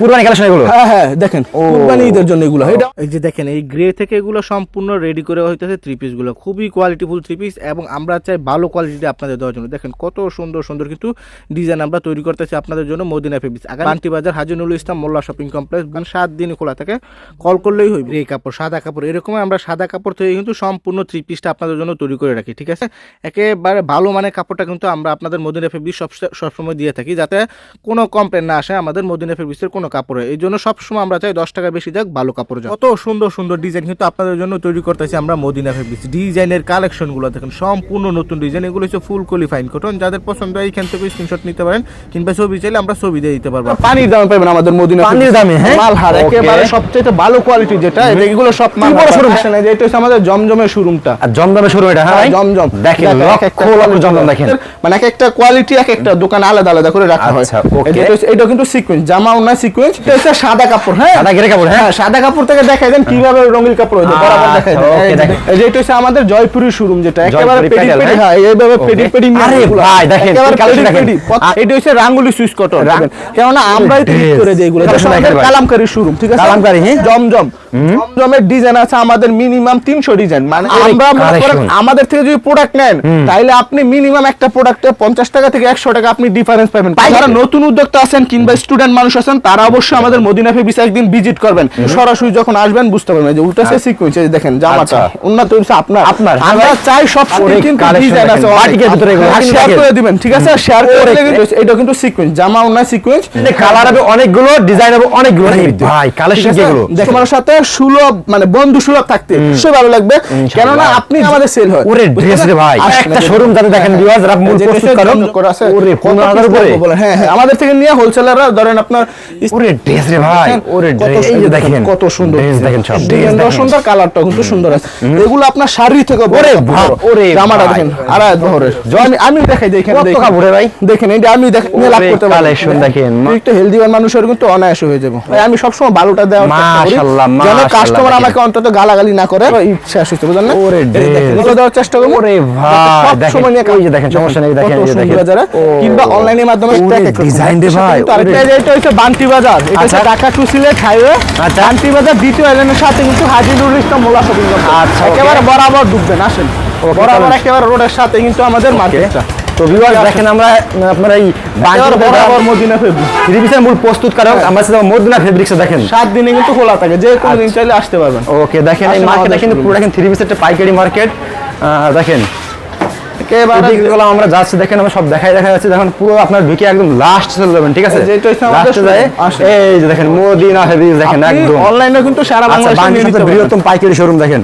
কুরবানি কালেকশন এগুলো? হ্যাঁ হ্যাঁ দেখেন কুরবানি ঈদের জন্য এগুলো এটা এই যে দেখেন এই গ্রে থেকে এগুলো সম্পূর্ণ রেডি করে হইতেছে থ্রি পিসগুলো। খুবই কোয়ালিটিফুল থ্রি পিস এবং আমরা চাই ভালো কোয়ালিটি আপনাদের দেওয়ার জন্য। দেখেন কত সুন্দর সুন্দর কিন্তু ডিজাইন আমরা তৈরি করতেছি আপনাদের জন্য মদিনা ফেব্রিক্স আগামী বান্টি বাজার হাজি নুরুল ইসলাম মোল্লা শপিং কমপ্লেক্স সাত দিন খোলা থাকে কল করলেই হইবে। এই কাপড় সাদা কাপড় এরকম আমরা সাদা কাপড় থেকে কিন্তু সম্পূর্ণ থ্রি পিসটা আপনাদের জন্য তৈরি করে রাখি ঠিক আছে? একেবারে ভালো মানের কাপড়টা কিন্তু আমরা আপনাদের মদিনা ফেব্রিক সব সবসময় দিয়ে থাকি যাতে কোনো কমপ্লেন না আসে আমাদের মদিনা ফেব্রিক্সের কোনো কাপড়ে। এই জন্য সবসময় আমরা চাই দশ টাকা বেশি যাক ভালো কাপড় যাক। কত সুন্দর সুন্দর ডিজাইন কিন্তু আপনাদের জন্য তৈরি করতেছি আমরা মদিনা ফেব্রিক্স ডিজাইনের কালেকশনগুলো দেখেন সম্পূর্ণ নতুন ডিজাইন এগুলো হচ্ছে ফুল কোয়ালিফাইন কটন যাদের পছন্দ হয় এইখান থেকে স্ক্রিনশট নিতে পারেন কিংবা ছবি চাইলে আমরা ছবি দিয়ে দিতে পারব। পানির দামে পাবেন আমাদের মদিনা পানির দামে, হ্যাঁ? মাল হার একেবারে সবচেয়ে ভালো কোয়ালিটি যেটা এগুলো সব মাল বড় showroom? আসে না, যে এটা হচ্ছে আমাদের জমজমের শোরুমটা আর জমজমে শুরু এটা হ্যাঁ? জমজম। দেখেন লক্ষ জমজম দেখেন। মানে এক একটা কোয়ালিটি এক একটা দোকান আলাদা আলাদা করে রাখা হয়। আচ্ছা, যে এটা এটা কিন্তু সিকোয়েন্স জামাও না সিকোয়েন্স এটা সাদা কাপড় হ্যাঁ? সাদা ঘেরে কাপড়, হ্যাঁ? সাদা কাপড় থেকে দেখাই দেন কীভাবে রঙিন কাপড় হয়েছে বরাবর আচ্ছা, দেখাই দেন। এই যে- এটা হচ্ছে আমাদের জয়পুরি শোরুম যেটা একেবারে পেডি পেডি হ্যাঁ? হ্যাঁ এইভাবে পেডি পেডি আরে ভাই, দেখেন, দেখেন। এটা হচ্ছে রাঙ্গুলি সুইচ কটন আমরাই তৈরি করে দিই এগুলো। কালামকারী শোরুম ঠিক আছে? কালামকারী, হ্যাঁ? জমজম। জমজমের ডিজাইন আছে আমাদের মিনিমাম তিনশো ডিজাইন মানে আমরা মনে করেন আমাদের থেকে যদি প্রোডাক্ট নেন তাহলে আপনি মিনিমাম একটা প্রোডাক্টে পঞ্চাশ টাকা থেকে একশো টাকা আপনি ডিফারেন্স পাবেন। যারা নতুন উদ্যোক্তা আছেন কিংবা স্টুডেন্ট মানুষ আছেন তারা অবশ্যই আমাদের মদিনা ফেবিস একদিন ভিজিট করবেন। সরাসরি যখন আসবেন বুঝতে পারবেন যে উল্টা সিকুয়েন্স দেখেন জামাটা আচ্ছা। উন্নত হচ্ছে আপনার। আপনার, হ্যাঁ আমরা চাই সব কিন্তু ডিজাইন আছে। বাটিকের ভিতরে এগুলো, শেয়ার করে দিবেন ঠিক আছে? শেয়ার করে এটা কিন্তু সিকুয়েন্স জামা না সিকুয়েন্স কালার হবে অনেকগুলো ডিজাইন হবে অনেকগুলো। ভাই কালেকশন দেখো আমার সাথে সুলভ মানে বন্ধু সুলভ থাকতে নিশ্চয়ই ভালো লাগবে। কেননা আপনি আমাদের সেল হয়। ওরে ড্রেস রে ভাই একটা শোরুম যাতে দেখেন ভিউয়ার্স যারা মূল প্রস্তুত দেশের কারণ জন্য করা আছে, ওরে 15000 piece উপরে। হ্যাঁ হ্যাঁ আমাদের থেকে নিয়ে হোলসেলাররা ধরেন আপনার ওরে ড্রেস রে ভাই। ওরে ড্রেস এই যে দেখেন। কত সুন্দর। ড্রেস দেখেন সব। ড্রেস সুন্দর কালারটাও কিন্তু সুন্দর আছে। এগুলো আপনার শাড়ি থেকে ওরে ওরে জামাটা দেখেন আড়াই বহরের আমি আমি দেখাই দেখেন কত কাপড়ে ভাই? দেখেন এটা আমি দেখ- লাভ করতে পারব। collection দেখেন। একটু হেলদি মানুষের কিন্তু অনায়াস হয়ে যাব। আমি সবসময় ভালোটা দেওয়ার মাশাআল্লাহ, যেন কাস্টমার আমাকে অন্তত গালাগালি না করে। ইচ্ছা আসছে বুঝলেন ওরে ড্রেস। দেওয়ার চেষ্টা করব। ওরে ভাই, দেখেন, সময় যে দেখেন, সমস্যা নেই, দেখেন, এই যে দেখেন। কিংবা অনলাইনের মাধ্যমে ভাই, এটা হচ্ছে বান্টি বাজার। এটা হচ্ছে আচ্ছা। Dhaka to Sylhet highway. আচ্ছা। বান্টি বাজার দ্বিতীয় আইল্যান্ডের সাথে কিন্তু হাজি নুরুল ইসলাম শপিং আচ্ছা, একেবারে বরাবর আসেন। বরাবর একেবারে রোডের সাথে কিন্তু আমাদের মার্কেটটা তো ভিউয়ার্স দেখেন আমরা আপনার এই বরাবর মদিনা ফেব্রিক থ্রি পিসের মূল প্রস্তুত আমরা সাথে মদিনা ফেব্রিক্স দেখেন। সাত দিনে কিন্তু খোলা থাকে যে কোনো দিন চাইলে আসতে পারবেন। ওকে দেখেন এই আমাদের দেখেন পুরো দেখেন থ্রি পিসের একটা পাইকারি মার্কেট দেখেন। একেবারে এদিকগুলো আমরা যাচ্ছি দেখেন আমরা সব দেখাই দেখা যাচ্ছে দেখেন পুরো আপনার ঢুকে একদম লাস্ট চলে যাবেন ঠিক আছে এই যে এটা হচ্ছে আমাদের লাস্টে যায় এই যে দেখেন মদিনা ফেব্রিক্স দেখেন একদম অনলাইনে কিন্তু সারা আচ্ছা বাংলাদেশে নিয়ে বাংলাদেশের নিতে পারবেন। বৃহত্তম পাইকারি শোরুম দেখেন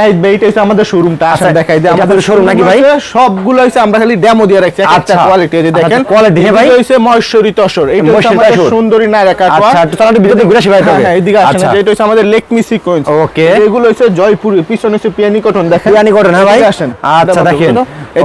এই বেইট হচ্ছে আমাদের শোরুমটা আসেন আচ্ছা, দেখাই দিই আমাদের আপনাদের নাকি ভাই? সবগুলো হচ্ছে আমরা খালি ডেমো দিয়ে রাখছি আচ্ছা। কোয়ালিটি এই যে আচ্ছা, দেখেন quality, হ্যাঁ ভাই? এগুলো মহেশ্বরী তসর এইটা হচ্ছে আমাদের সুন্দরী নায়রা কাটওয়া আচ্ছা একটু তাহলে ভিতরে ঘুরে আসি ভাই হ্যাঁ তবে। হ্যাঁ আসেন আচ্ছা এটা আমাদের লেকমি সিকোয়েন্স. এগুলো হচ্ছে জয়পুরি পিছনে হচ্ছে পিয়ানি কটন দেখেন পিয়ানি cotton, হ্যাঁ ভাই? আচ্ছা, দেখেন।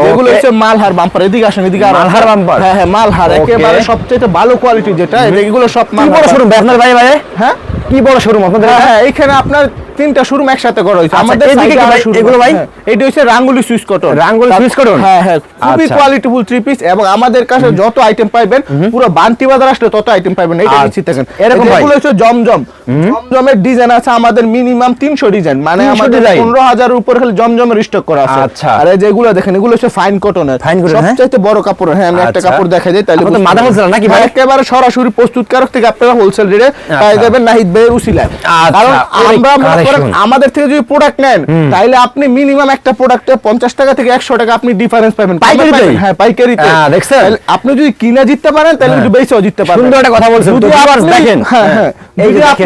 এগুলো. হচ্ছে মালহার বাম্পার এদিকে আসেন এদিকে মালহার বাম্পার হ্যাঁ হ্যাঁ মালহার. একেবারে সবচেয়ে ভালো কোয়ালিটি যেটা এগুলো সব মাল বড় শোরুম আপনার ভাই ভাই? হ্যাঁ? কি বড় শোরুম আপনাদের হ্যাঁ হ্যাঁ এখানে আপনার তিনটা শোরুম একসাথে করা হয়েছে আচ্ছা, আমাদের এদিকে কি ভাই? এগুলো ভাই? হ্যাঁ, এটা হচ্ছে Ranguli Swiss cotton Ranguli Swiss cotton? হ্যাঁ হ্যাঁ খুবই। কোয়ালিটিফুল থ্রি পিস এবং আমাদের কাছে যত আইটেম পাইবেন পুরো বান্তি বাজার আসলে তত আইটেম পাইবেন এটা আচ্ছা। দিচ্ছি দেখেন এরকম ভাই? এগুলো হচ্ছে জমজম জমজমের ডিজাইন আছে আমাদের মিনিমাম তিনশো ডিজাইন মানে আমাদের design? পনেরো হাজার উপর খালি জমজমের স্টক করা আছে আচ্ছা। আর এই যেগুলো দেখেন এগুলো হচ্ছে ফাইন কটনের Fine cotton, হ্যাঁ? সবচাইতে বড় কাপড় হ্যাঁ আমি একটা আচ্ছা। কাপড় দেখাই দিই তাহলে মাদার পারবেন। নাকি ভাই? হ্যাঁ, একেবারে সরাসরি প্রস্তুতকারক থেকে আপনারা হোলসেল রেটে পাই যাবেন নাহিদ ভাইয়ের উসিলায় কারণ আমরা। আমাদের থেকে যদি প্রোডাক্ট নেন তাহলে আপনি মিনিমাম একটা প্রোডাক্টে পঞ্চাশ টাকা থেকে একশো টাকা আপনি ডিফারেন্স পাবেন। পাইকারিতে? হ্যাঁ পাইকারিতে। হ্যাঁ, দেখছেন? আপনি যদি কিনে জিততে পারেন তাহলে কিন্তু বেচেও জিততে সুন্দর একটা কথা বলছেন। যদি আপনি- দেখেন। হ্যাঁ হ্যাঁ। এই যে যদি আপনি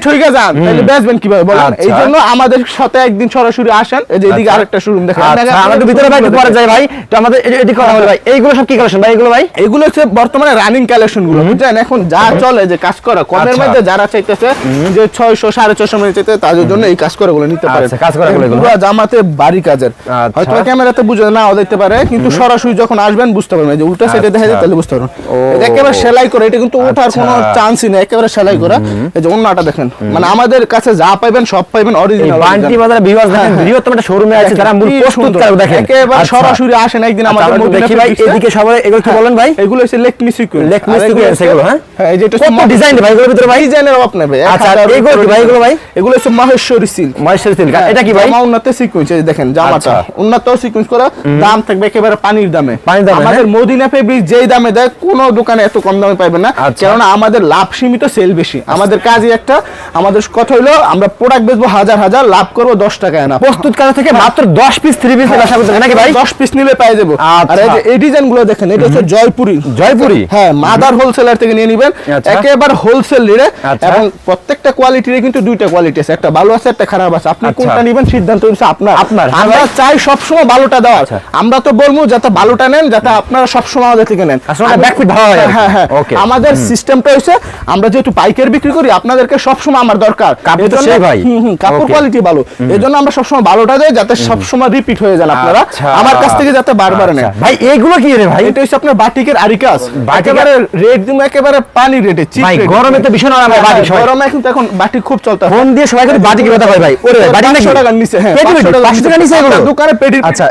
ঠইকে যান তাহলে বেচবেন কীভাবে বলেন? আচ্ছা। এই জন্য আমাদের সাথে একদিন সরাসরি আসেন এই যে এদিকে আচ্ছা। আরেকটা শোরুম দেখেন। আচ্ছা আমাদের ভিতরে ভাই পরে যাই ভাই। তো আমাদের এদিকে কথা বলি ভাই। এইগুলো সব কি কালেকশন ভাই? এগুলো ভাই? এগুলো হচ্ছে বর্তমানে রানিং কালেকশনগুলো বুঝছেন? এখন যা চলে যে কাজ করা কমের। মধ্যে যারা চাইতেছে যে ছয়শো সাড়ে ছয়শো মিনিট চাইতে তাদের জন্য এই কাজ করে গুলো নিতে পারে। কাজ করা গুলো পুরো জামাতে বাড়ি কাজের। আচ্ছা। হয়তো ক্যামেরাতে বুঝে নাও দেখতে পারে কিন্তু সরাসরি যখন আসবেন বুঝতে পারবেন যে উল্টা সাইডে দেখা যায় আচ্ছা। তাহলে বুঝতে পারবেন। এটা একেবারে সেলাই করে এটা কিন্তু ওঠার আচ্ছা। কোনো চান্সই নেই একেবারে সেলাই করা। এই যে অন্য ওন্নাটা দেখেন মানে আমাদের কাছে যা পাইবেন সব পাইবেন অরিজিনাল বান্টি বাজারে ভিউয়ার্স দেখেন বৃহত্তম একটা শোরুমে আছে যারা মূল প্রস্তুতকারক দেখেন। একেবারে। সরাসরি আসেন একদিন আমাদের মদিনা দেখি ভাই এদিকে সবাই এগুলো কি বলেন ভাই? এগুলো হচ্ছে লেকমি সিকুয়েন্স লেকমি sequence এগুলো, হ্যাঁ? হ্যাঁ এই যেটা কত ডিজাইন ভাই এগুলোর ভিতরে ভাই? ডিজাইনের অভাব নেই ভাই আচ্ছা, এগুলো ভাই, এগুলো ভাই? এগুলো হচ্ছে মহেশ্বরী সিল্ক মহেশ্বরী সিল্ক এটা কি ভাই? জামা উন্নত সিকুয়েন্স এই দেখেন জামাটা। আচ্ছা। উন্নত সিকুয়েন্স করা দাম থাকবে একেবারে পানির দামে। পানির দামে, আমাদের হ্যাঁ? মদিনা ফেব্রিক যেই দামে দেয় কোন দোকানে এত কম দামে পাবেন না। আচ্ছা। কেননা আমাদের লাভ সীমিত সেল বেশি। আমাদের কাজই একটা। আমাদের কথা হলো আমরা প্রোডাক্ট বেচবো হাজার হাজার লাভ করব দশ টাকায় না প্রস্তুতকারক থেকে? মাত্র 10 পিস 3 পিস ব্যবসা করতে নাকি ভাই? দশ পিস নিলে পেয়ে যাব। আচ্ছা। আর এই যে এই ডিজাইনগুলো দেখেন এটা হচ্ছে জয়পুরি। জয়পুরি? হ্যাঁ মাদার হোলসেলার থেকে নিয়ে নিবেন। একেবারে হোলসেল রেটে। এবং প্রত্যেকটা কোয়ালিটির কিন্তু দুইটা কোয়ালিটি আছে। একটা ভালো আছে একটা খারাপ আছে? আপনি আচ্ছা। কোনটা নেবেন? সিদ্ধান্ত হচ্ছে আপনার। আপনার, হ্যাঁ আমরা। চাই সবসময় ভালোটা দেওয়া আচ্ছা। আমরা তো বলব যাতে ভালোটা নেন যাতে আপনারা সবসময় আমাদের থেকে নেন। backfit ভালো হয় হ্যাঁ হ্যাঁ আমাদের সিস্টেমটা হচ্ছে আমরা যেহেতু পাইকারি বিক্রি করি আপনাদেরকে সবসময় আমার দরকার। কাপড় তো সেই ভাই। হুম, হুম, কাপড় কোয়ালিটি ভালো। এই জন্য আমরা সবসময় ভালোটা দেই যাতে সবসময় রিপিট হয়ে যান আপনারা। আচ্ছা। আমার কাছ থেকে যাতে বারবার নেন। ভাই এগুলো কি রে ভাই? এটা হচ্ছে আপনার বাটিকের আরিকাস। বাটিকের- একেবারে রেট দিম একেবারে পানি রেটে চিপ ভাই, গরমে তো ভীষণ আরাম হয় বাটিক সবাই। গরমে কিন্তু এখন বাটিক খুব চলতে ফোন দিয়ে সবাই বাটিকের কথা হয় ভাই? ওরে ভাই বাটিক নাকি? 500 টাকার নিচে হ্যাঁ পেটি 500 পেটি, 500 টাকার নিচে এগুলো দোকানে পেটি। আচ্ছা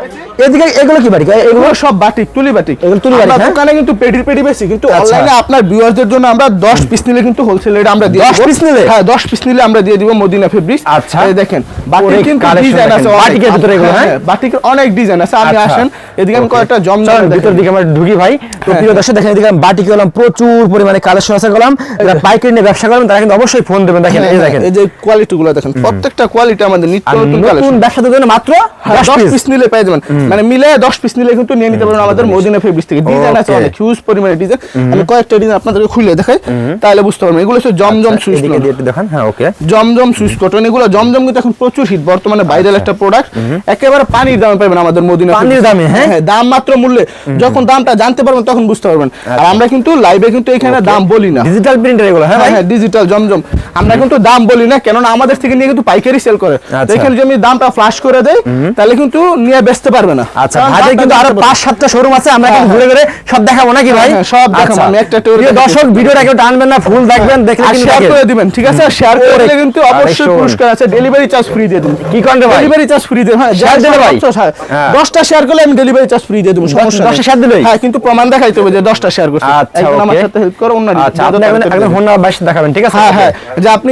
এদিকে এগুলো কি বাটিক এগুলো সব বাটিক তুলি বাটিক। এগুলো তুলি বাটিক, হ্যাঁ? দোকানে কিন্তু পেটি বেশি কিন্তু আচ্ছা। অনলাইনে আপনার ভিউয়ারদের জন্য আমরা 10 পিস নিলে কিন্তু হোলসেল রেটে আমরা দিয়ে 10 পিস নিলে? হ্যাঁ 10 পিস নিলে আমরা দিয়ে দিব মদিনা ফেব্রিক্স আচ্ছা। এই দেখেন বাটিক কিন্তু ডিজাইন আছে অনেক। বাটিকের ভিতরে এগুলো, হ্যাঁ? বাটিকের অনেক ডিজাইন আছে। আপনি আচ্ছা। আসেন এদিকে আমি কয়েকটা জমজম ভিতর দিকে আমরা ঢুকি ভাই। তো হ্যাঁ, প্রিয় দর্শক দেখেন এদিকে আমি বাটিকে গেলাম প্রচুর পরিমাণে কালেকশন আছে গেলাম। যারা পাইকারি নিয়ে ব্যবসা করেন তারা কিন্তু অবশ্যই ফোন দেবেন। দেখেন এই দেখেন। এই যে কোয়ালিটি দেখেন প্রত্যেকটা কোয়ালিটি আমাদের নিত্য নতুন নতুন কালেকশন ব্যবসাদের জন্য মাত্র দশ 10 পিস পিস নিলে পেয়ে যাবেন। মানে মিলে দশ পিস নিলে কিন্তু নিয়ে নিতে পারবেন আমাদের মদিনা ফেব্রিক্স থেকে। ডিজাইন আছে অনেক হিউজ পরিমাণে ডিজাইন আমি কয়েকটা ডিজাইন আপনাদেরকে খুলে দেখাই তাহলে বুঝতে পারবেন। এগুলো হচ্ছে জমজম সুইচ একটু দেখান। হ্যাঁ ওকে জমজম সুইচ কটন এগুলো জমজম কিন্তু এখন প্রচুর হিট বর্তমানে ভাইরাল একটা প্রোডাক্ট একেবারে পানির দামে পাবেন আমাদের মদিনা পানির দামে, হ্যাঁ? দাম মাত্র মূল্যে। যখন দামটা জানতে পারবেন তখন বুঝতে পারবেন। আর আমরা কিন্তু লাইভে কিন্তু এখানে দাম বলি না। ডিজিটাল প্রিন্টার এগুলো হ্যাঁ হ্যাঁ ভাই? হ্যাঁ ডিজিটাল জমজম। আমরা কিন্তু দাম বলি না কেননা আমাদের থেকে নিয়ে কিন্তু পাইকারি সেল করে। আচ্ছা। এখানে যদি আমি দামটা ফ্লাশ করে দেই তাহলে কিন্তু নিয়ে বেচতে পারবে না। আচ্ছা কিন্তু আরও পাঁচ সাতটা শোরুম আছে আমরা হ্যাঁ, কিন্তু ঘুরে ঘুরে সব দেখাবো নাকি ভাই? হ্যাঁ, সব দেখাবো। আচ্ছা। আমি একটা দেখাচ্ছি। দর্শক ভিডিওটা কেউ টানবেন না ফুল দেখবেন দেখলে কিন্তু শেয়ার করে দিবেন ঠিক আছে? শেয়ার করে দিলে কিন্তু অবশ্যই পুরস্কার আছে ডেলিভারি চার্জ ফ্রি দিয়ে দিন কি ভাই? ডেলিভারি চার্জ ফ্রি দেন হ্যাঁ দিলে ভাই? হ্যাঁ। হ্যাঁ। শেয়ার করলে আমি ডেলিভারি চার্জ ফ্রি দিয়ে দেবো সমস্যা share দিলেই? হ্যাঁ কিন্তু প্রমাণ দেখাইতে হবে যে দশটা শেয়ার করছে। আচ্ছা আমার সাথে হেল্প করো অন্য আচ্ছা আপনি একদম ফোন নাম্বার দেখাবেন ঠিক আছে? হ্যাঁ হ্যাঁ যে আপনি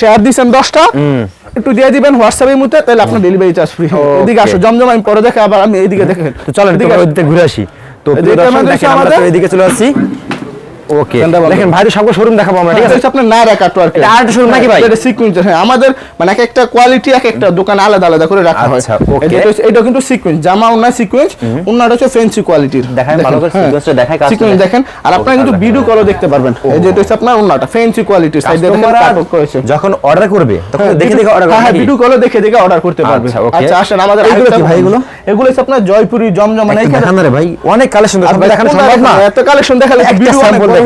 শেয়ার দিয়েছেন দশটা একটু দিয়ে দিবেন হোয়াটসঅ্যাপের মধ্যে তাহলে আপনার ডেলিভারি চার্জ ফ্রি এদিকে আসো জমজম আমি পরে দেখে আবার আমি এইদিকে চলেন এদিকে তোমরা আসো। ঘুরে আসি। তো এদিকে চলে আসছি। ওকে? দেখেন সবগুলো শোরুম দেখাবো আমরা ঠিক আছে? আপনার showroom নাকি ভাই? এটা সিকোয়েন্স হ্যাঁ আমাদের মানে এক একটা কোয়ালিটি এক একটা দোকান আলাদা আলাদা করে রাখা হয়। আচ্ছা, okay. এটা কিন্তু সিকোয়েন্স জামা ওনা সিকোয়েন্স ওনাটা হচ্ছে ফ্যান্সি কোয়ালিটির দেখায় ভালো করে sequence-টা দেখায়, কাজটা সিকোয়েন্স দেখেন। আর আপনারা কিন্তু ভিডিও কলও দেখতে পারবেন। এই যে এটা হচ্ছে আপনার ওনাটা ফ্যান্সি কোয়ালিটির সাইডে দেখেন কাস্টমাররা কাটক করেছে। যখন অর্ডার করবে তখন দেখে দেখে অর্ডার হ্যাঁ করবে হ্যাঁ ভিডিও কলও দেখে দেখে অর্ডার করতে পারবে। আচ্ছা, আচ্ছা আসেন আমাদের এগুলো কি ভাই এগুলো? এগুলো হচ্ছে আপনার জয়পুরি জমজম এখানে দেখান ভাই অনেক কালেকশন দেখানো সম্ভব না। এত কালেকশন দেখালে ভিডিও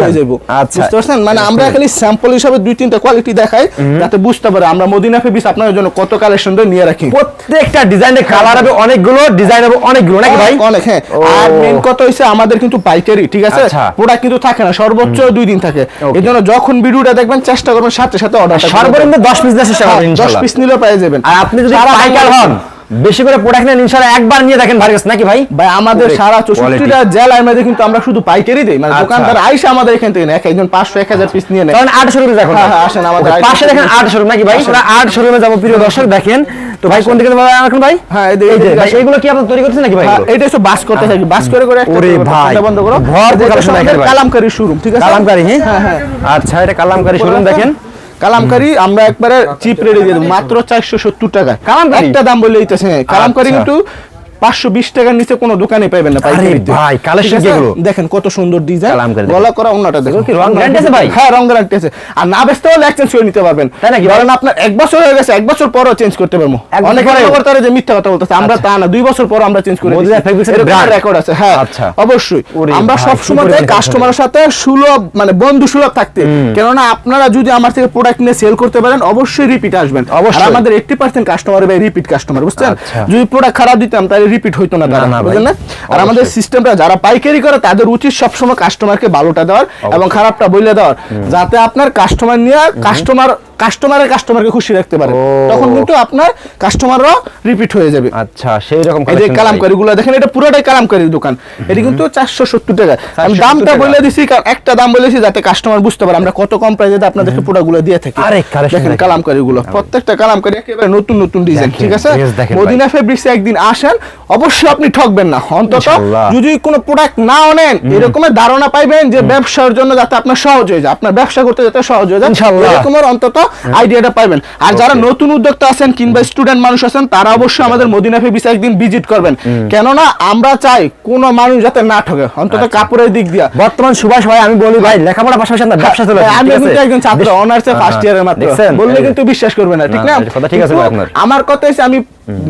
হয়ে যাবে আচ্ছা। বুঝতে পারছেন? মানে আমরা খালি স্যাম্পল হিসাবে দুই তিনটা কোয়ালিটি দেখাই যাতে বুঝতে পারে আমরা মদিনা ফেবিস আপনাদের জন্য কত কালেকশন নিয়ে রাখি। প্রত্যেকটা ডিজাইনের কালার হবে অনেকগুলো ডিজাইন হবে অনেকগুলো নাকি ভাই? অনেক, অনেক হ্যাঁ। আর মেন কথা হইছে আমাদের কিন্তু পাইকারি ঠিক আছে? আচ্ছা। প্রোডাক্ট কিন্তু থাকে না সর্বোচ্চ দুই দিন থাকে. এই জন্য যখন ভিডিওটা দেখবেন চেষ্টা করবেন সাথে সাথে অর্ডার সর্বনিম্ন 10 পিস দশ পিস নিলে পেয়ে যাবেন। আর আপনি যদি পাইকার হন বেশি করে প্রোডাক্ট নেন ইনশাআল্লাহ একবার নিয়ে দেখেন ভাই কাছে নাকি ভাই? ভাই আমাদের সারা quality। চৌষট্টিটা জেলার মধ্যে কিন্তু আমরা শুধু পাইকারি দিই মানে আচ্ছা। দোকানদার আইসা আমাদের এখান থেকে নেয়। এক একজন পাঁচশো এক হাজার পিস নিয়ে নেয়। কারণ আট শোরুমে দেখুন। হ্যাঁ, হ্যাঁ, আসেন আমাদের পাশে দেখেন আট শোরুম নাকি ভাই? আমরা আট শোরুমে যাব প্রিয় দর্শক দেখেন। তো ভাই কোন দিকে যাব এখন ভাই? হ্যাঁ, এই যে- ভাই। এগুলো কি আপনার তৈরি করছেন নাকি ভাই? হ্যাঁ, এটা হচ্ছে বাস করতে থাকি। বাস করে করে একটা ওরে ভাই, বন্ধ করো। এখানে ভাই। কালামকারী শোরুম ঠিক আছে? কালামকারী হ্যাঁ? হ্যাঁ হ্যাঁ। আচ্ছা এটা কালামকারী শোরুম দেখেন। কালামকারী আমরা একবারে চিপ রেডি দিয়ে দেবো। মাত্র চারশো সত্তর টাকা কালাম একটা দাম বলে দিতেছে। কালামকারি আচ্ছা। কিন্তু পাঁচশো বিশ টাকার নিচে কোনো দোকানে পাইবেন না। ভাই? যেগুলো। দেখেন কত সুন্দর ডিজাইন গলা করা অন্যটা দেখো কি রং guarantee আছে ভাই? হ্যাঁ রং গ্যারান্টি আছে আর না বেচতে হলে এক্সচেঞ্জ করে নিতে পারবেন তাই নাকি? ধরেন আপনার এক বছর হয়ে গেছে এক বছর পরও চেঞ্জ করতে পারব অনেকে খবর তারা যে মিথ্যা কথা বলতেছে আমরা তা না দুই বছর পর আমরা চেঞ্জ করে। রেকর্ড আছে হ্যাঁ আচ্ছা। অবশ্যই আমরা সব সময় কাস্টমারের সাথে সুলভ মানে বন্ধু সুলভ থাকতে কেননা আপনারা যদি আমার থেকে প্রোডাক্ট নিয়ে সেল করতে পারেন অবশ্যই রিপিট আসবেন অবশ্যই। আর আমাদের এইটটি পার্সেন্ট কাস্টমার ভাই রিপিট কাস্টমার বুঝছেন আচ্ছা। যদি প্রোডাক্ট খারাপ দিতাম তাহলে রিপিট হইতো না তারা বুঝলেন না? আর। আমাদের সিস্টেমটা যারা পাইকারি করে তাদের উচিত সবসময় কাস্টমারকে ভালোটা দেওয়ার এবং খারাপটা বলে দেওয়ার। যাতে আপনার কাস্টমার নিয়ে কাস্টমার কাস্টমারের কাস্টমারকে খুশি রাখতে পারেন তখন কিন্তু আপনার কাস্টমাররাও রিপিট হয়ে যাবে। আচ্ছা সেই রকম এই যে collection কালামকারী গুলো দেখেন এটা পুরোটাই কালামকারীর দোকান। এটা কিন্তু চারশো সত্তর টাকা। আমি দামটা বলে দিছি কারণ একটা দাম বলেছি যাতে কাস্টমার বুঝতে পারে আমরা কত কম প্রাইসে আপনাদেরকে প্রোডাক্টগুলো দিয়ে থাকি। দেখেন দেখেন। কালামকারী গুলো প্রত্যেকটা কালামকারী একেবারে নতুন নতুন ডিজাইন ঠিক আছে। মদিনা ফেব্রিক্সে একদিন আসেন অবশ্যই আপনি ঠকবেন না। অন্তত যদি কোনো প্রোডাক্ট না নেন এরকমের ধারণা পাইবেন যে ব্যবসার জন্য যাতে আপনার সহজ হয়ে যায়। আপনার ব্যবসা করতে যাতে সহজ হয়ে যায়। এরকমের অন্তত আইডিয়াটা পাইবেন। আর যারা নতুন উদ্যোক্তা আছেন কিংবা স্টুডেন্ট মানুষ আছেন তারা অবশ্যই আমাদের মদিনা ফেব্রিক্স একদিন ভিজিট করবেন। কেননা আমরা চাই কোনো মানুষ যাতে না ঠকে অন্তত আচ্ছা। কাপড়ের দিক দিয়া। বর্তমান সুভাষ ভাই আমি বলি ভাই লেখাপড়ার পাশাপাশি আপনার ব্যবসা চলে হ্যাঁ, আমি কিন্তু একজন ছাত্র অনার্সে ফার্স্ট ইয়ারের মাত্র। বললে কিন্তু বিশ্বাস করবে না ঠিক না, কথা ঠিক আছে আপনার। আমার কথা হচ্ছে আমি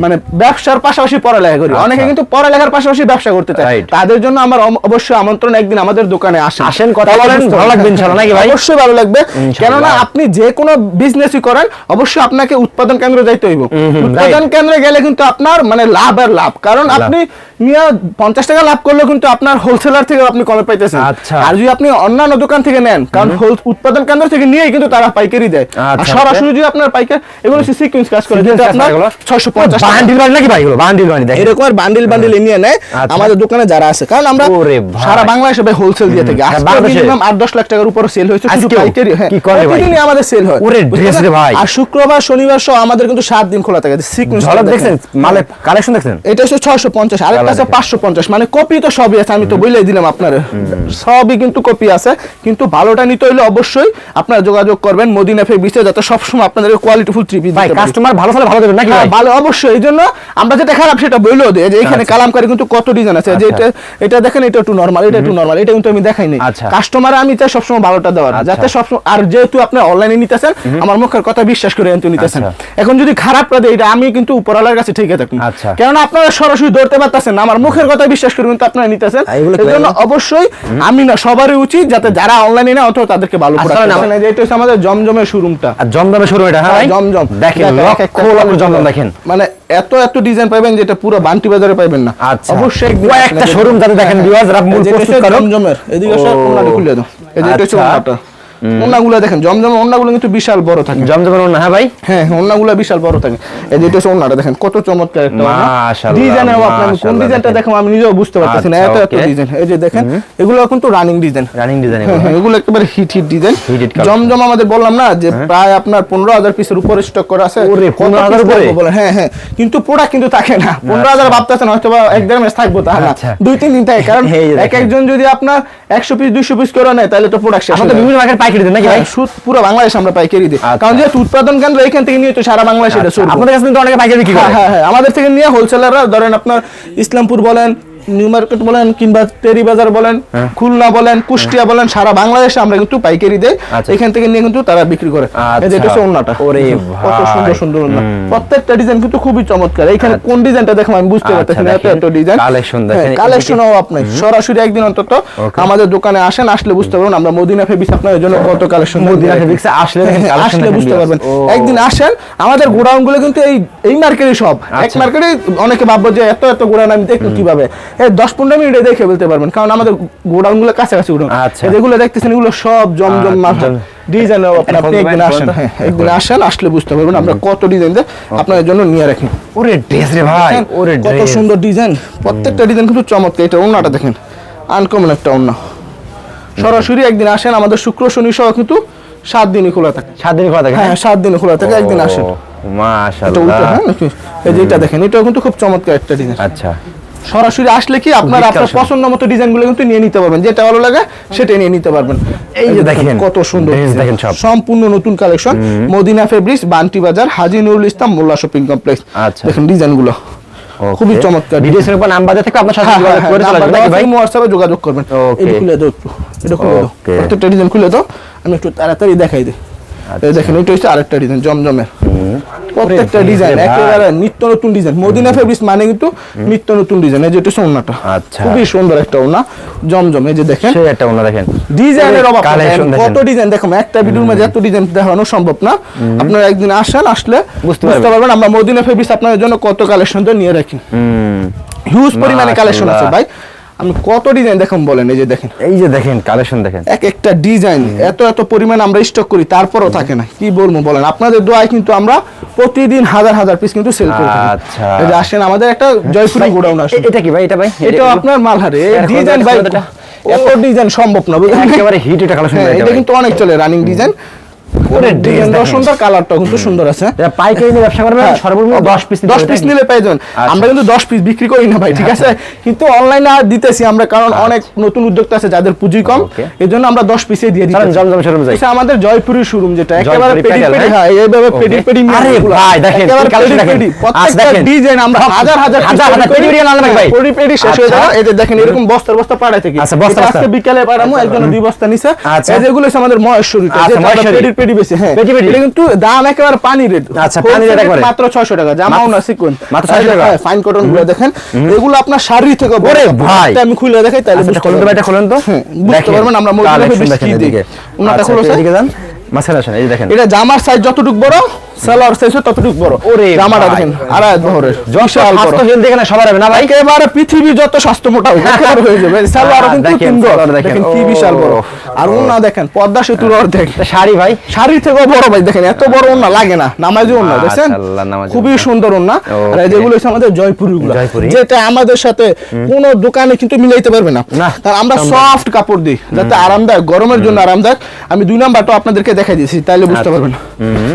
মানে ব্যবসার পাশাপাশি পড়ালেখা করি। আচ্ছা। অনেকে কিন্তু পড়ালেখার পাশাপাশি ব্যবসা করতে চায়। তাদের জন্য আমার অবশ্যই আমন্ত্রণ একদিন আমাদের দোকানে আসেন। আসেন, কথা বলেন, ভালো লাগবে। ইনশাআল্লাহ, নাকি ভাই? অবশ্যই ভালো লাগবে। কেননা আপনি যে কোনো বিজনেসই করেন অবশ্যই আপনাকে উৎপাদন কেন্দ্রে যাইতে হইব। উৎপাদন কেন্দ্রে গেলে কিন্তু আপনার মানে লাভ আর লাভ। কারণ আপনি নিয়ে পঞ্চাশ টাকা লাভ করলেও কিন্তু আপনার হোলসেলার থেকে আপনি কমে পাইতেছেন। আচ্ছা। আর যদি আপনি অন্যান্য দোকান থেকে নেন কারণ উৎপাদন কেন্দ্র থেকে নিয়েই কিন্তু তারা পাইকারি দেয়। আর আচ্ছা, সরাসরি যদি আপনার পাইকার এগুলো সিকুয়েন্স কাজ করে যেটা আপনার ছয়শো পঞ্চাশ বান্ডিল বান্ডিল নাকি ভাই বান্ডিল বান্ডিল এরকম বান্ডিল বান্ডিল নিয়ে নেয় আচ্ছা। আমাদের দোকানে যারা আছে। কারণ আমরা। সারা বাংলাদেশে হোলসেল দিয়ে থাকি। হ্যাঁ, আজকে মিনিমাম আট দশ লাখ টাকার উপর সেল হয়েছে। শুধু পাইকারি হ্যাঁ আমাদের সেল হয়। ওরে বুঝতে রে ভাই। আর শুক্রবার শনিবার সহ আমাদের কিন্তু সাত দিন খোলা থাকে। সিকুয়েন্স ঝলক দেখছেন? মালে কালেকশন দেখছেন? এটা হচ্ছে ছয়শো পঞ্চাশ আরেকটা আছে দেখেন। পাঁচশো পঞ্চাশ। মানে কপি তো সবই আছে আমি তো বলেই দিলাম আপনার। সবই কিন্তু কপি আছে। কিন্তু ভালোটা নিতে হলে অবশ্যই আপনারা যোগাযোগ করবেন মদিনা ফেব্রিক্সে যাতে সবসময় আপনাদের কোয়ালিটিফুল থ্রি পিস ভাই কাস্টমার ভালো ভালো দেবেন নাকি হ্যাঁ, ভালো অবশ্যই। এই জন্য আমরা যেটা খারাপ সেটা বইলেও যে এখানে আচ্ছা। কালামকারি কিন্তু কত ডিজাইন আছে। যে এটা এটা দেখেন এটা একটু নরমাল এটা একটু নরমাল এটা কিন্তু আমি দেখাই নাই আচ্ছা। কাস্টমার আমি চাই সবসময় ভালোটা দেওয়ার। আচ্ছা। যাতে সবসময় আর যেহেতু আপনি অনলাইনে নিতেছেন আমার মুখের কথা বিশ্বাস করে কিন্তু নিতেছেন। আচ্ছা। এখন যদি খারাপটা দেয় এটা আমি কিন্তু উপরওয়ালার কাছে ঠিকই থাকি আচ্ছা। কেননা আপনারা সরাসরি ধরতে পারতেছেন আমার মুখের কথা বিশ্বাস করে কিন্তু আপনারা নিতেছেন। আর এই জন্য অবশ্যই আমি না সবারই উচিত যাতে যারা অনলাইনে না অথবা তাদেরকে ভালো আচ্ছা, প্রোডাক্ট এটা হচ্ছে আমাদের জমজমের শোরুমটা। আর জমজমে শুরু এটা হ্যাঁ জমজম। দেখেন এক লক্ষ লক্ষ জমজম দেখেন। মানে এত এত ডিজাইন পাবেন যেটা পুরো বান্টি বাজারে পাবেন না। অবশ্যই একটা শোরুম যাতে দেখেন হ্যাঁ, viewers, যারা মূল প্রস্তুত কারক। জমজমের। এদিকে ও। ওনাটা খুলে দাও। এই যে এটা হচ্ছে আচ্ছা। ওনাটা ওনাগুলো দেখেন জমজমের ওনাগুলো কিন্তু বিশাল বড় থাকে। জমজমের না হ্যাঁ ভাই? হ্যাঁ ওনাগুলো বিশাল বড় থাকে। এই যে এটা হচ্ছে দেখেন কত চমৎকার একটা মাশাআল্লাহ, ডিজাইনের আপনি কোন ডিজাইনটা দেখেন। দেখো আমি নিজেও বুঝতে পারতেছি না আচ্ছা, এত এত ডিজাইন। এই যে দেখেন এগুলো কিন্তু রানিং ডিজাইন রানিং ডিজাইন হ্যাঁ, হ্যাঁ, এগুলো একেবারে হিট হিট ডিজাইন জমজম আমাদের বললাম না যে প্রায় আপনার পনেরো হাজার পিসের উপরে স্টক করা আছে। ওরে, কত 15,000 উপরে? বলেন? হ্যাঁ হ্যাঁ কিন্তু প্রোডাক্ট কিন্তু থাকে না। পনেরো হাজার ভাবতেছেন হয়তো বা এক দেড় মাস থাকব তা না আচ্ছা। দুই তিন দিন থাকে কারণ এক একজন যদি আপনার একশো পিস দুইশো পিস করে নেয় তাহলে তো প্রোডাক্ট শেষ এখন হয়ে তো বিভিন্ন মার্কেট পাইকারি দেন নাকি ভাই? হ্যাঁ, সুদ পুরো বাংলাদেশ আমরা পাইকারি দিই। আচ্ছা। কারণ যেহেতু উৎপাদন কেন্দ্র এখান থেকে নিয়ে তো সারা বাংলাদেশ এটা আচ্ছা, আপনাদের কাছে কিন্তু অনেকে পাইকারি বিক্রি হ্যাঁ করে। হ্যাঁ হ্যাঁ আমাদের থেকে নিয়ে হোলসেলাররা ধরেন আপনার ইসলামপুর বলেন নিউ মার্কেট বলেন কিংবা তেরি বাজার বলেন খুলনা বলেন কুষ্টিয়া বলেন সারা বাংলাদেশে আমরা কিন্তু পাইকারি দেই। আচ্ছা। এখান থেকে নিয়ে কিন্তু তারা বিক্রি করে। এই এটা হচ্ছে আচ্ছা। ওন্নাটা ওরে কত সুন্দর সুন্দর ওন্না প্রত্যেকটা ডিজাইন কিন্তু খুবই চমৎকার। এখানে কোন ডিজাইনটা দেখো আমি বুঝতে আচ্ছা, পারতেছি না এত এত ডিজাইন Collection দেখেন। কালেকশনও আপনার সরাসরি একদিন অন্তত আমাদের দোকানে আসেন আসলে বুঝতে পারবেন আমরা মদিনা ফেবিস আপনাদের জন্য কত কালেকশন মদিনা এ আসলে আসলে বুঝতে পারবেন। একদিন আসেন আমাদের গোডাউনগুলো কিন্তু এই এই মার্কেটে সব। এক আচ্ছা। মার্কেটে অনেকে ভাববো যে এত এত গোডাউন আমি দেখব কীভাবে? এই দশ পনেরো মিনিটে দেখে ফেলতে পারবেন কারণ আমাদের গোডাউনগুলো কাছাকাছি গোডাউন আচ্ছা। যেগুলো দেখতেছেন এগুলো সব জমজম জম- ডিজাইন আপনি একদিন আসেন। হ্যাঁ একদিন আসেন আসলে বুঝতে পারবেন আমরা কত ডিজাইন আপনাদের জন্য নিয়ে রাখি। ওরে ড্রেস রে ভাই ওরে কত সুন্দর ডিজাইন। প্রত্যেকটা ডিজাইন কিন্তু চমৎকার। এটা ওন্নাটা দেখেন আনকমন একটা ওন্না সরাসরি একদিন আসেন আমাদের শুক্র শনি সহ কিন্তু সাত দিনই খোলা থাকে। সাত দিন খোলা থাকে? হ্যাঁ সাত দিনই খোলা থাকে একদিন আসেন। মাশাআল্লাহ। এটা উল্টো হ্যাঁ এই যে এটা দেখেন এটাও কিন্তু খুব চমৎকার একটা ডিজাইন। আচ্ছা। সরাসরি আসলে কি আপনার আপনার পছন্দ মতো ডিজাইনগুলো কিন্তু নিয়ে নিতে পারবেন। যেটা ভালো লাগে সেটাই নিয়ে নিতে পারবেন। এই যে দেখেন, কত সুন্দর দেখেন সব। সম্পূর্ণ নতুন collection Madina fabrics Banti Bazar Haji Nurul Islam Molla shopping complex আচ্ছা। দেখেন ডিজাইনগুলো খুবই চমৎকার ভিডিওর উপর নাম্বার দেওয়া থাকবে আপনার সাথে হ্যাঁ, হ্যাঁ, যোগাযোগ করে হ্যাঁ, চলে আসবেন। ভাই। হোয়াটসঅ্যাপে যোগাযোগ করবেন. এটা খুলে দাও একটু এটা খুলে দাও। প্রত্যেকটা ডিজাইন খুলে দাও আমি একটু তাড়াতাড়ি দেখাই দিই। আচ্ছা। এই দেখেন এটা হচ্ছে আরেকটা ডিজাইন জমজমের। প্রত্যেকটা ডিজাইন একেবারে নিত্য নতুন ডিজাইন মদিনা ফেব্রিক্স মানে কিন্তু নিত্য নতুন ডিজাইন এই হচ্ছে আচ্ছা। খুবই সুন্দর একটা ওন্না জমজম এই যে দেখেন। সেই একটা ওনা দেখেন। ডিজাইনের অভাব কত ডিজাইন দেখো একটা ভিডিওর মধ্যে এত ডিজাইন দেখানো সম্ভব না। আপনারা একদিন আসেন আসলে বুঝতে পারবেন। আমরা মদিনা ফেব্রিক্স আপনাদের জন্য কত কালেকশন নিয়ে রাখি। হুম। হিউজ পরিমাণে কালেকশন আছে ভাই। আমি কত ডিজাইন দেখুন বলেন এই যে দেখেন। এই যে দেখেন কালেকশন দেখেন। এক একটা ডিজাইন এত এত পরিমাণ আমরা স্টক করি তারপরও থাকে না। কি বলব বলেন আপনাদের দোয়ায় কিন্তু আমরা প্রতিদিন হাজার হাজার পিস কিন্তু সেল করে আচ্ছা। এই যে আসেন আমাদের একটা জয়পুরি গোডাউন আসে এটা কি ভাই এটা ভাই? এটাও আপনার মালহারে। ডিজাইন ভাই এত ডিজাইন সম্ভব না একেবারে হিট এটা কালেকশন হ্যাঁ, এটা কিন্তু অনেক চলে রানিং ডিজাইন ওরে ডিজাইন দেখেন। সুন্দর কালারটাও কিন্তু সুন্দর আছে। পাইকারি নিয়ে ব্যবসা করবেন। সর্বনিম্ন 10 পিস দশ পিস নিলে পেয়ে যাবেন আমরা কিন্তু দশ পিস বিক্রি করি না ভাই ঠিক আছে? কিন্তু অনলাইনে দিতেছি আমরা কারণ অনেক নতুন উদ্যোক্তা আছে যাদের পুঁজি কম। Okay. আমরা দশ পিসে দিয়ে দিই জমজম শোরুম যাই। আমাদের জয়পুরি শোরুম যেটা একেবারে পেডি পেডি হ্যাঁ? হ্যাঁ এইভাবে পেডি পেডি আরে ভাই, দেখেন, একেবারে কি collection পেডি দেখেন। আচ্ছা, প্রত্যেকটা ডিজাইন আমরা হাজার হাজার হাজার হাজার পেডি পেডি আনলাম ভাই? পেডি পেডি শেষ হয়ে আচ্ছা। যাবে। এই যে দেখেন এরকম বস্তার বস্তা আচ্ছা, বস্তা, আজকে বিকালে একজন দুই বস্তা নিছে। আচ্ছা। এই যেগুলো আমাদের আচ্ছা, মহেশ্বরী। পেডি পেডি বেশি হ্যাঁ। পেটি পেটি কিন্তু দাম একেবারে পানি রেট আচ্ছা, পানি রেট একবারে। মাত্র 600 টাকা জামাও না সিকোয়েন্স মাত্র 600 টাকা? ফাইন কটনগুলো দেখেন এগুলো আপনার শাড়ি থেকে ওরে ভাই। এটা আমি খুলে দেখাই তাহলে আচ্ছা বুঝতে খোলেন তো ভাই, এটা খোলেন তো। হ্যাঁ, বুঝতে পারবেন আমরা মোটামুটি বেশি দিই। ওনাটা আচ্ছা, স্যার। এদিকে যান। মাঝখানে আসেন এই দেখেন। এটা জামার সাইজ যতটুকু বড় সালোয়ার সাইজ ততটুকু বড়। ওরে জামাটা দেখেন আড়াই বহরের বিশাল বড়। স্বাস্থ্য হেলদি এখানে সবার হবে না ভাই? একেবারে পৃথিবী যত স্বাস্থ্য মোটা একেবারে হয়ে যাবে। কিন্তু তিন। দেখেন। দেখেন কি বিশাল বড়। আর ওনা দেখেন পদ্মা সেতুর অর্ধেক। এটা শাড়ি ভাই? শাড়ি থেকেও বড় ভাই দেখেন এত বড় ওনা লাগে না নামাজি ওনা নামাজি খুবই সুন্দর ওনা আর যেগুলো হচ্ছে আমাদের জয়পুরি গুলো যেটা আমাদের সাথে কোনো দোকানে কিন্তু মিলাইতে পারবে না। না, কারণ আমরা সফট কাপড় দিই যাতে আরামদায়ক গরমের জন্য আরামদায়ক। আমি দুই নাম্বারটা আপনাদেরকে দেখাই দিয়েছি তাইলে বুঝতে পারবেন।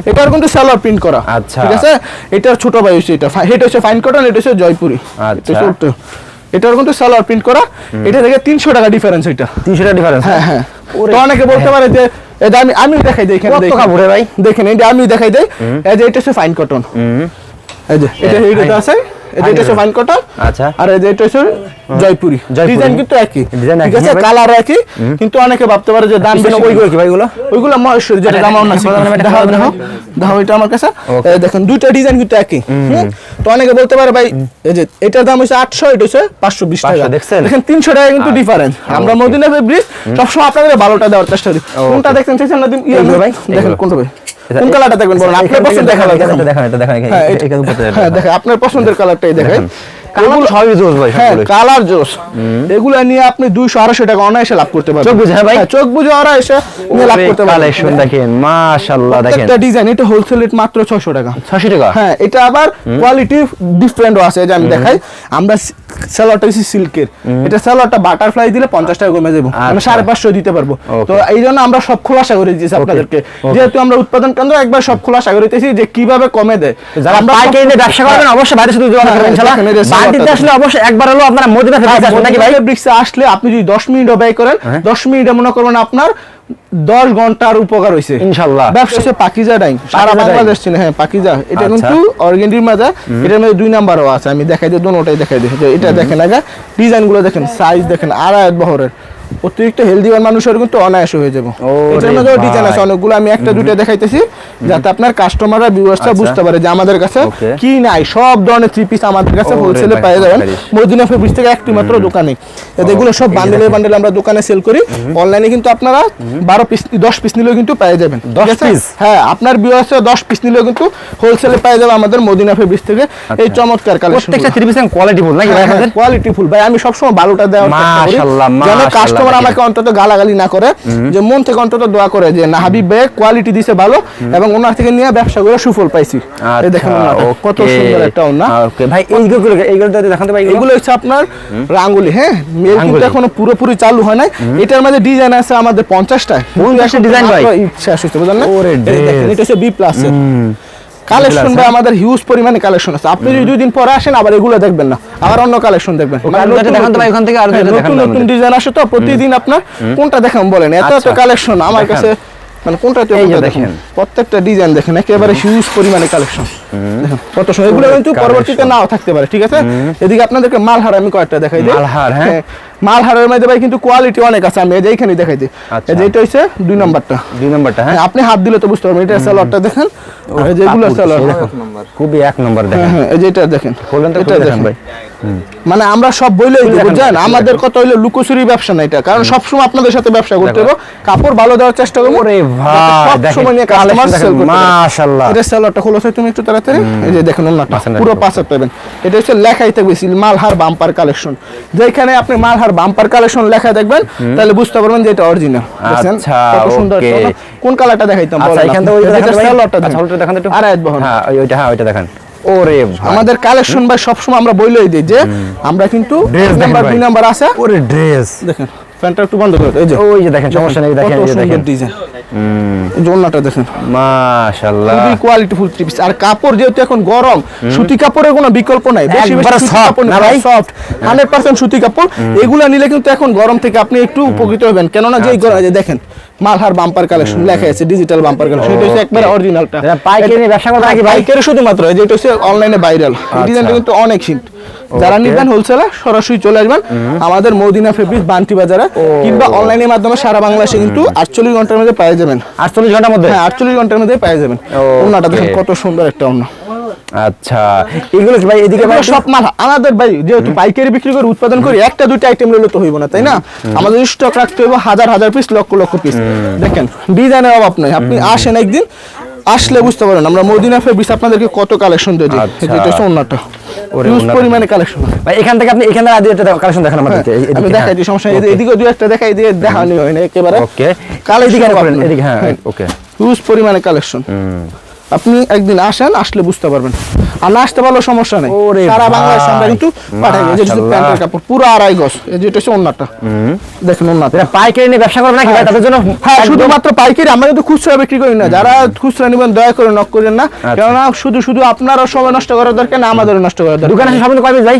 এটার কিন্তু সালোয়ার প্রিন্ট করা। আচ্ছা। ঠিক আছে? এটার ছোট ভাই হচ্ছে এটা। এটা হচ্ছে ফাইন কটন এটা হচ্ছে জয়পুরি। আচ্ছা। এটা। এটার কিন্তু সালোয়ার প্রিন্ট করা। এটা থেকে তিনশো টাকা ডিফারেন্স এটা। 300 টাকা ডিফারেন্স হ্যাঁ হ্যাঁ। তো অনেকে বলতে পারে যে এটা আমি আমি দেখাই দিই এখানে কত দেখেন। কাপড়ে ভাই? দেখেন এটা আমি দেখাই দেই। এই যে এটা হচ্ছে ফাইন কটন এই যে এটা হ্যাঁ, এটা আছে। এটা এটা হচ্ছে ফাইন কটন আচ্ছা। আর এই এটা হচ্ছে জয়পুরি জয়পুরি। ডিজাইন কিন্তু একই। ঠিক আছে কালার একই কিন্তু অনেকে ভাবতে পারে যে দাম বেশি। ওইগুলো কি ভাই ওইগুলো? মহেশ্বরী যেটা আরে, জামাও না এটা বলেন, এটা দেখাও বলেন, দেখাও। দেখাও এটা আমার কাছে। দেখেন দুইটা ডিজাইন কিন্তু একই। তো অনেকে বলতে পারে ভাই এই যে এটার দাম হচ্ছে আটশো এটা হচ্ছে পাঁচশো বিশ টাকা। দেখছেন? দেখেন তিনশো টাকা কিন্তু ডিফারেন্স আমরা Okay. মদিনা ব্রিজ সবসময় আপনাদের ভালোটা দেওয়ার চেষ্টা করি। কোনটা দেখছেন চাইছেন না ইয়ে ভাই? দেখেন। কোনটা ভাই? কোন কালারটা দেখবেন বলুন আপনার পছন্দ থেকে দেখান, এটা দেখান, হ্যাঁ এটা- দেখান। হ্যাঁ আপনার পছন্দের কালারটাই দেখেন কালার জোস ভাই হ্যাঁ সবগুলোই। কালার জোস। এগুলো নিয়ে আপনি দুইশো আড়াইশো টাকা অনায়াসে লাভ করতে পারবেন। চোখ বুঝে, হ্যাঁ ভাই? চোখ বুঝে অনায়াসে লাভ করতে পারবেন। দেখেন মাশাআল্লাহ দেখেন। একটা ডিজাইন এটা হোলসেল রেট মাত্র 600 টাকা। 600 টাকা? হ্যাঁ এটা আবার কোয়ালিটি ডিফারেন্টও আছে যে আমি দেখাই। আমরা সালোয়ারটা হচ্ছে সিল্কের এটা সালোয়ারটা বাটারফ্লাই দিলে 50 টাকা কমে যাব। মানে আচ্ছা। সাড়ে পাঁচশো দিতে পারব। তো এই জন্য আমরা সব খোলাসা করে দিয়েছি আপনাদেরকে। যেহেতু আমরা উৎপাদন কেন্দ্র একবার সব খোলাসা করে যে কীভাবে কমে দেয়। যারা ব্যবসা করবেন অবশ্যই বাইরে হ্যাঁ, এই যে বান্ডিতে সালোয়ারটা আসলে অবশ্যই একবার হলো আপনারা মদিনা থেকে আসবেন নাকি ভাই? ব্রিক্সে আসলে আপনি যদি দশ মিনিট ব্যয় করেন হ্যাঁ। দশ মিনিটে মনে করবেন আপনার দশ ঘণ্টার উপকার হয়েছে ইনশাআল্লাহ ব্যবসা হচ্ছে পাকিজা ডাইং। সারা বাংলাদেশ চিনে হ্যাঁ পাকিজা। এটা আচ্ছা। কিন্তু অর্গেন্ডির মাঝে এটার মধ্যে দুই নাম্বারও আছে। আমি দেখাই দিই দোনোটাই দেখাই দিই এটা দেখেন আগে ডিজাইনগুলো দেখেন সাইজ দেখেন আড়াই বহরের। অতিরিক্ত হেলদি মানুষের কিন্তু অনায়াস হয়ে যাব। এটার মধ্যে ডিজাইন আছে অনেকগুলো আমি একটা দুইটা দেখাইতেছি যাতে আপনার কাস্টমাররা ভিউয়ার্সরা আচ্ছা। বুঝতে পারে যে আমাদের কাছে কি নাই সব ধরনের থ্রি পিস আমাদের কাছে হোলসেলে পেয়ে যাবেন মদিনা ফেব্রিক্স থেকে একটি মাত্র দোকানে। এগুলো সব বান্ডেলে বান্ডেল আমরা দোকানে সেল করি। অনলাইনে কিন্তু আপনারা বারো পিস দশ পিস নিলেও কিন্তু পেয়ে যাবেন। 10 আছে? হ্যাঁ আপনার বিয়াসে দশ পিস নিলেও কিন্তু হোলসেলে পেয়ে যাবে আমাদের মদিনা ফেব্রিক্স থেকে। এই চমৎকার কালেকশন প্রত্যেকটা থ্রি পিস কোয়ালিটি ফুল নাকি কোয়ালিটি ফুল ভাই আমি সবসময় ভালোটা দেওয়ার চেষ্টা করি। মাশাআল্লাহ, যেন মাশাআল্লাহ, কাস্টমার আমাকে অন্তত গালাগালি না করে যে মন থেকে অন্তত দোয়া করে যে না হাবিব ভাই কোয়ালিটি দিছে ভালো এবং ওনার থেকে নিয়ে ব্যবসা করে সুফল পাইছি। এই দেখেন আচ্ছা, কত সুন্দর একটা ওনা। ওকে ভাই এইগুলো এইগুলো দেখাতে ভাই এগুলো? হচ্ছে আপনার রাঙ্গুলি হ্যাঁ? মেল কিন্তু এখনও পুরোপুরি চালু হয় নাই। এটার মধ্যে ডিজাইন আছে আমাদের পঞ্চাশটা। পঞ্চাশটা design ভাই? শেষ হচ্ছে বুঝলেন না? ওরে দেখেন, এটা হচ্ছে বি প্লাস কালেকশন ভাই আমাদের হিউজ পরিমাণে কালেকশন আছে। আপনি যদি দুই দিন পরে আসেন আবার এগুলো দেখবেন না। আবার অন্য কালেকশন দেখবেন। ওকে, মানে থেকে আরও হ্যাঁ, নতুন নতুন ডিজাইন আসে তো প্রতিদিন আপনার কোনটা দেখাম বলেন? এত এত আচ্ছা। কালেকশন আমার কাছে মানে কোনটা দেখেন। প্রত্যেকটা ডিজাইন দেখেন একেবারে হিউজ পরিমাণে কালেকশন দেখেন কত সময় এগুলো কিন্তু পরবর্তীতে নাও থাকতে পারে ঠিক আছে? এদিকে আপনাদেরকে মালহার আমি কয়েকটা দেখাই দিই। মালহার, হ্যাঁ। মালহারের মধ্যে ভাই কিন্তু কোয়ালিটি অনেক আছে আমি এই যে এইখানে দেখাই দিই। আচ্ছা। এই যে এটা হচ্ছে দুই নাম্বারটা। দুই নম্বরটা হ্যাঁ? হ্যাঁ আপনি হাত দিলে তো বুঝতে পারবেন এটা সালোয়ারটা দেখেন। আর এই যে এগুলো কাপড়, সালোয়ার এই খুবই এক নম্বর হ্যাঁ দেখেন। হ্যাঁ এই যে এটা দেখেন বললেন তো এটা দেখেন ভাই। মানে আমরা সব বইলে দেখেন, বুঝছেন? আমাদের কত হইল লুকোচুরি ব্যবসা না এটা কারণ সবসময় আপনাদের সাথে ব্যবসা করতে হবে কাপড় ভালো দেওয়ার চেষ্টা করব ওরে ভাই, দেখেন, সবসময় নিয়ে কাস্টমার সেল করতে মাশাআল্লাহ। এটা সেলরটা খোলো তো তুমি একটু তাড়াতাড়ি। এই যে দেখেন ওনাটা পুরো। পাঁচ পাবেন। এটা হচ্ছে লেখাই থাকবে সিল মালহার বাম্পার কালেকশন যেখানে আপনি মালহার বাম্পার কালেকশন লেখা দেখবেন তাহলে বুঝতে পারবেন যে এটা অরিজিনাল আচ্ছা, কত সুন্দর কোন কালারটা দেখাইতাম আচ্ছা এখান। থেকে ওইটা দেখান আচ্ছা ওইটা দেখান একটু। আরে বহন হ্যাঁ ওই- ওইটা হ্যাঁ ওইটা দেখান। ওরে আমাদের কালেকশন ভাই সবসময় আমরা বইলই দিই যে আমরা কিন্তু ড্রেস নাম্বার। দুই নাম্বার আছে। ওরে ড্রেস দেখেন। প্যান্টটা একটু বন্ধ করে এই যে। ওই যে দেখেন সমস্যা নেই দেখেন এই দেখেন। ডিজাইন এই যে দেখেন। মাশাআল্লাহ। খুবই কোয়ালিটি ফুল থ্রি পিস আর কাপড় যেহেতু এখন গরম সুতি কাপড়ের কোনো বিকল্প নাই। বেশি বেশি কাপড় না ভাই? সফট হান্ড্রেড পার্সেন্ট সুতি কাপড়। এগুলা নিলে কিন্তু এখন গরম থেকে আপনি একটু উপকৃত হবেন। কেননা যে গরম দেখেন মালহার বাম্পার কালেকশন লেখা আছে ডিজিটাল বাম্পার কালেকশন এটা হচ্ছে একবারে অরিজিনালটা পাইকারি ব্যবসা করবে নাকি ভাই? পাইকারি শুধুমাত্র এটা হচ্ছে অনলাইনে ভাইরাল ডিজাইনটা কিন্তু অনেক হিট যারা. নিবেন হোলসেলে সরাসরি চলে আসবেন। আমাদের মদিনা ফেব্রিক বান্টি বাজারে। কিংবা অনলাইনের মাধ্যমে সারা বাংলাদেশে কিন্তু আটচল্লিশ ঘণ্টার মধ্যে পেয়ে যাবেন। আটচল্লিশ ঘণ্টার মধ্যে? হ্যাঁ আটচল্লিশ ঘণ্টার মধ্যে পেয়ে যাবেন. ওনাটা দেখেন কত সুন্দর একটা অন্য আচ্ছা। এগুলো ভাই এদিকে ভাই? সব মাল আমাদের ভাই যেহেতু পাইকারি বিক্রি করে উৎপাদন করি একটা দুইটা আইটেম নিলে তো হইব না তাই না? আমাদের স্টক রাখতে হইব হাজার হাজার পিস লক্ষ লক্ষ পিস দেখেন ডিজাইনের অভাব নাই। আপনি আসেন একদিন আসলে বুঝতে পারেন আমরা মদিনা ফেব্রিক্স আপনাদেরকে কত কালেকশন দিয়ে দিই। এটা যেটা হচ্ছে অন্যটা। ওনাটা। পরিমাণে কালেকশন ভাই এখান থেকে আপনি এখানে আদি একটা কালেকশন দেখান আমাদেরকে আমি দেখাই হ্যাঁ। দিই সমস্যা নেই। এদিকে দুই একটা দেখাই দিয়ে দেখানি হয় না একেবারে। ওকে কালে এদিকে করেন এদিকে হ্যাঁ ওকে ইউজ পরিমাণে কালেকশন আপনি একদিন আসেন আসলে বুঝতে পারবেন। আর না আসতে পারলেও সমস্যা নেই। সারা বাংলাদেশ আমরা কিন্তু পাঠাই। যে প্যান্টের কাপড় পুরো আড়াই গজ। এই যে এটা হচ্ছে ওন্নাটা। দেখেন ওন্নাটা। এটা পাইকারি নিয়ে ব্যবসা করবে নাকি ভাই? তাদের জন্য হ্যাঁ শুধুমাত্র পাইকারি আমরা কিন্তু খুচরা বিক্রি করি না। যারা খুচরা নেবেন দয়া করে নক করেন না। আচ্ছা। কেননা শুধু শুধু আপনারও সময় নষ্ট করার দরকার না আমাদেরও নষ্ট করার দরকার। দোকানে সব কয় পিস ভাই?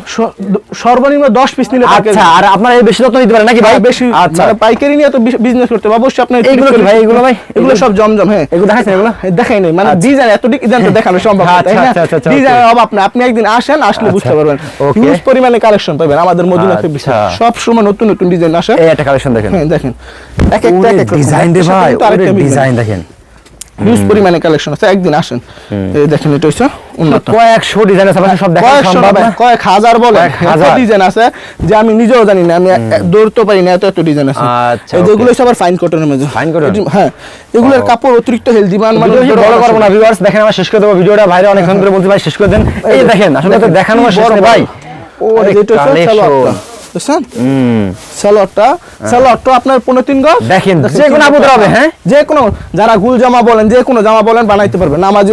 সর্বনিম্ন দশ পিস নিলে। আচ্ছা আর আপনারা এই বেশি যত্ন নিতে পারেন নাকি ভাই? হ্যাঁ, বেশি আচ্ছা। মানে পাইকারি নিয়ে তো বিজনেস করতে অবশ্যই আপনার এইগুলো কি ভাই, এগুলো ভাই? এগুলো সব জমজম হ্যাঁ। এগুলো দেখাচ্ছেন এগুলো? হ্যাঁ, দেখাই নাই। মানে ডিজাইন এত ডিজাইন তো দেখানো সম্ভব না, তাই আচ্ছা, না? আচ্ছা, আচ্ছা, আচ্ছা, ডিজাইনের অভাব না। আপনি একদিন আসেন আসলে বুঝতে পারবেন. হিউজ পরিমাণে কালেকশন পাবেন আমাদের মদিনা আচ্ছা। ফেব্রিক্স সব সময় নতুন নতুন ডিজাইন আসে। এই একটা কালেকশন দেখেন। হ্যাঁ দেখেন। এক একটা এক ডিজাইন দে ভাই আরেকটা ডিজাইন দেখেন। হিউজ পরিমাণে কালেকশন আছে। একদিন আসেন। দেখেন এটা হচ্ছে উন্নত। কয়েকশো ডিজাইন আছে সব দেখা সম্ভব না, কয়েক হাজার বলে হাজার। ডিজাইন আছে যে আমি নিজেও জানি না আমি দৌড়তে পারি না এত এত ডিজাইন আছে। আচ্ছা. যেগুলো সবার ফাইন কটনের মধ্যে। Cotton? এটি- হ্যাঁ এগুলোর কাপড় অতিরিক্ত হেলদি মান মানে বড় করব না ভিউয়ার্স দেখেন আমরা শেষ করে দেবো ভিডিওটা ভাইরে অনেকক্ষণ ধরে বলছি ভাই শেষ করে দেন। এই দেখেন আসলে তো দেখানো শেষ ভাই। ওরে কালেকশন বুঝছেন? সালোয়ারটা সালোয়ারটা আপনার পনেরো তিন গজ। দেখেন, যে কোনো হবে, হ্যাঁ? যে কোনো যারা গুল জামা বলেন যে কোনো জামা বলেন বানাইতে পারবেন। নামাজি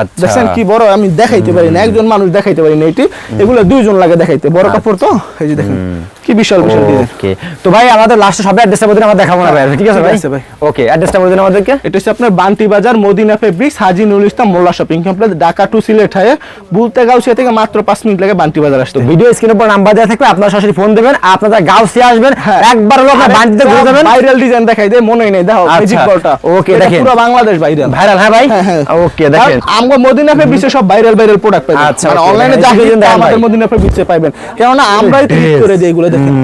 আচ্ছা। কি বড় আমি দেখাইতে পারি না। একজন মানুষ দেখাইতে পারি না এটি। এগুলো দুইজন লাগে দেখাইতে। বড় কাপড় তো? এই যে দেখেন কি বিশাল বিশাল ডিজাইন ওকে তো ভাই আমাদের লাস্টে সবাই অ্যাড্রেসটা বলে আমরা দেখাবো না ভাই ঠিক আছে ভাই? ওকে অ্যাড্রেসটা বলে দিন আমাদেরকে। এটা হচ্ছে আপনার Banti Bazar Madina fabrics Haji নুল Islam Molla shopping complex Dhaka to Sylhet হায়ে বুলতে গাউসিয়া থেকে মাত্র পাঁচ মিনিট লাগে বান্টি বাজার আসতে। ভিডিও স্ক্রিনের উপর নাম্বার দেওয়া থাকবে আপনারা সরাসরি ফোন দেবেন। আপনারা গাউসিয়া আসবেন হ্যাঁ। একবার হলো আপনার বান্টিতে ঘুরে যাবেন। ভাইরাল ডিজাইন দেখাই দেয় মনেই নেই দেখো। ম্যাজিক বলটা এটা দেখেন। পুরো বাংলাদেশ ভাইরাল ভাইরাল হ্যাঁ ভাই? হ্যাঁ, হ্যাঁ। ওকে দেখেন। আমরা মদিনা ফেব্রিক্সে সব ভাইরাল ভাইরাল প্রোডাক্ট পাবেন আচ্ছা, মানে অনলাইনে মানে যা দেন আমাদের। মদিনা ফেব্রিক্সে পাবেন কেননা আমরাই তো করে দিই এগুলো দেখেন।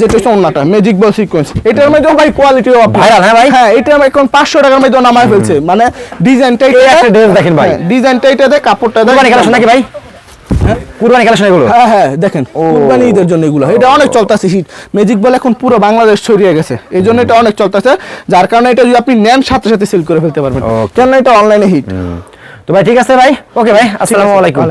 যে এটা অন্যটা ম্যাজিক বল সিকোয়েন্স এটার মধ্যে ভাই কোয়ালিটি Viral, হ্যাঁ ভাই? হ্যাঁ এটা এখন 500 টাকার মধ্যে নামায় ফেলছে। মানে ডিজাইনটা এই একটা dress দেখেন ভাই। ডিজাইনটা এটা দেয় কাপড়টা দেয় কুরবানি কালেকশন নাকি ভাই? কুরবানি কালেকশন এগুলো? হ্যাঁ হ্যাঁ দেখেন কুরবানি ঈদের জন্য এগুলো। এটা অনেক চলতেছে হিট ম্যাজিক বল এখন পুরো বাংলাদেশ ছড়িয়ে গেছে। এই জন্য এটা অনেক চলতেছে। যার কারণে এটা যদি আপনি নেন সাথে সাথে সেল করে ফেলতে পারবেন। Okay. কেন এটা অনলাইনে হিট তো ভাই ঠিক আছে ভাই? ওকে ভাই আসসালামু আলাইকুম।